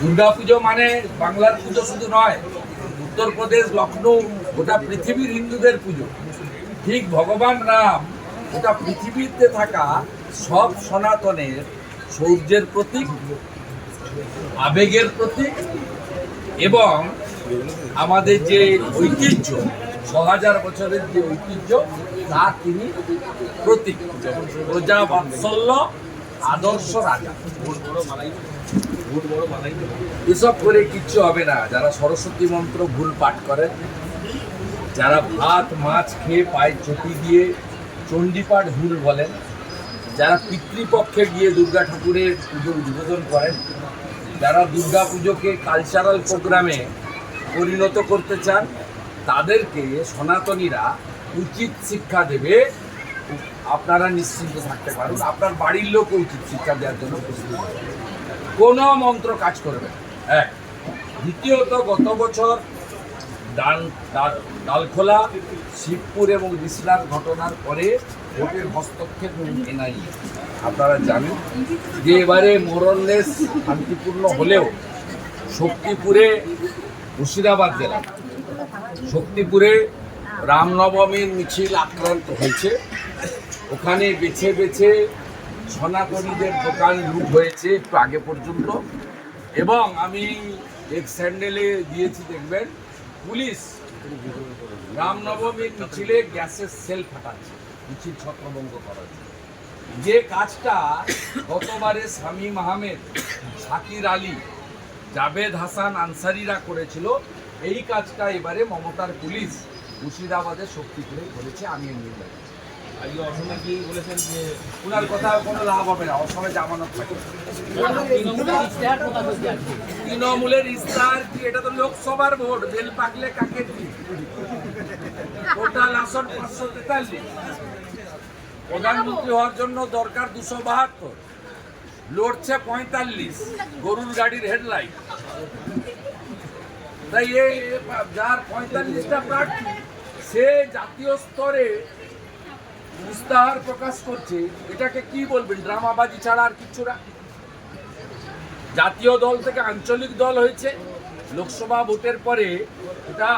দুর্গাপুজো মানে বাংলার পুজো শুধু নয়, উত্তরপ্রদেশ লখনৌ গোটা পৃথিবীর হিন্দুদের পুজো। ঠিক ভগবান রাম, গোটা পৃথিবীতে থাকা সব সনাতনের সৌর্যের প্রতীক, আবেগের প্রতীক এবং আমাদের যে ঐতিহ্য ছ হাজার বছরের যে ঐতিহ্য, তা তিনি প্রতীক। প্রজা বাৎসল্য আদর্শ রাজা। এসব করে কিচ্ছু হবে না। যারা সরস্বতী মন্ত্র ভুল পাঠ করেন যারা ভাত, মাছ খেয়ে পায়ে চটি দিয়ে চণ্ডীপাঠ ভুল বলেন যারা পিতৃপক্ষে গিয়ে দুর্গা ঠাকুরের পুজো উদ্বোধন করেন, যারা দুর্গা পুজোকে কালচারাল প্রোগ্রামে পরিণত করতে চান, তাদেরকে সনাতনীরা উচিত শিক্ষা দেবে। আপনারা নিশ্চিন্ত থাকতে পারুন। আপনার বাড়ির লোকও উচিত শিক্ষা দেওয়ার জন্য প্রস্তুত। কোনো মন্ত্র কাজ করবে এক দ্বিতীয়ত, গত বছর ডাল, ডাল- ডালখোলা, শিবপুর এবং বিশ্বনাথ ঘটনার পরে ভোটের হস্তক্ষেপ এনআই আপনারা জানেন যে এবারে মোরললেস শান্তিপূর্ণ হলেও শক্তিপুরে মুর্শিদাবাদ জেলা, শক্তিপুরে রামনবমীর মিছিল আক্রান্ত হয়েছে। ওখানে বেছে বেছে সনাতনীদের দোকান লুট হয়েছে একটু আগে পর্যন্ত। এবং আমি এক স্যান্ডেলে দিয়েছি, দেখবেন, পুলিশ রামনবমীর মিছিলে গ্যাসের সেল ফাটাচ্ছে, মিছিল ছত্রভঙ্গ করার যে কাজটা গতবারে শামীম আহমেদ শাকির আলী, জাভেদ হাসান আনসারিরা করেছিল, এই কাজটা এবারে মমতার পুলিশ মুর্শিদাবাদের শক্তিপুরে করেছে, আমি এমনি ওনার কথা কোনো লাভ হবে না থাকে। তৃণমূলের ইস্তার কি? এটা তো লোকসভার ভোট, বেল পাকলে কাকে আসন পাঁচশো তেতাল্লিশ। প্রধানমন্ত্রী হওয়ার জন্য দরকার দুশো বাহাত্তর। লড়ছে পঁয়তাল্লিশ, গরুর গাড়ির হেডলাইট তাই যার পঁয়তাল্লিশটা প্রার্থী, সে জাতীয় স্তরে ইস্তাহার প্রকাশ করছে এটাকে কি বলবেন? ড্রামাবাজি ছাড়া আর কিচ্ছু না? জাতীয় দল থেকে আঞ্চলিক দল হয়েছে। লোকসভা ভোটের পরে এটা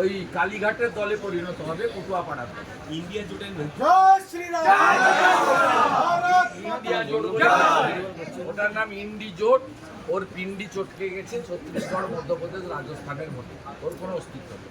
ওই কালীঘাটের দলে পরিণত হবে পটুয়াপাড়ার দলে। ইন্ডিয়া জোটের ইন্ডিয়া জোট ওটার নাম ইন্ডি জোট। ওর পিন্ডি চটকে গেছে ছত্তিশগড় মধ্যপ্রদেশ রাজস্থানের মধ্যে। ওর কোনো অস্তিত্ব নেই।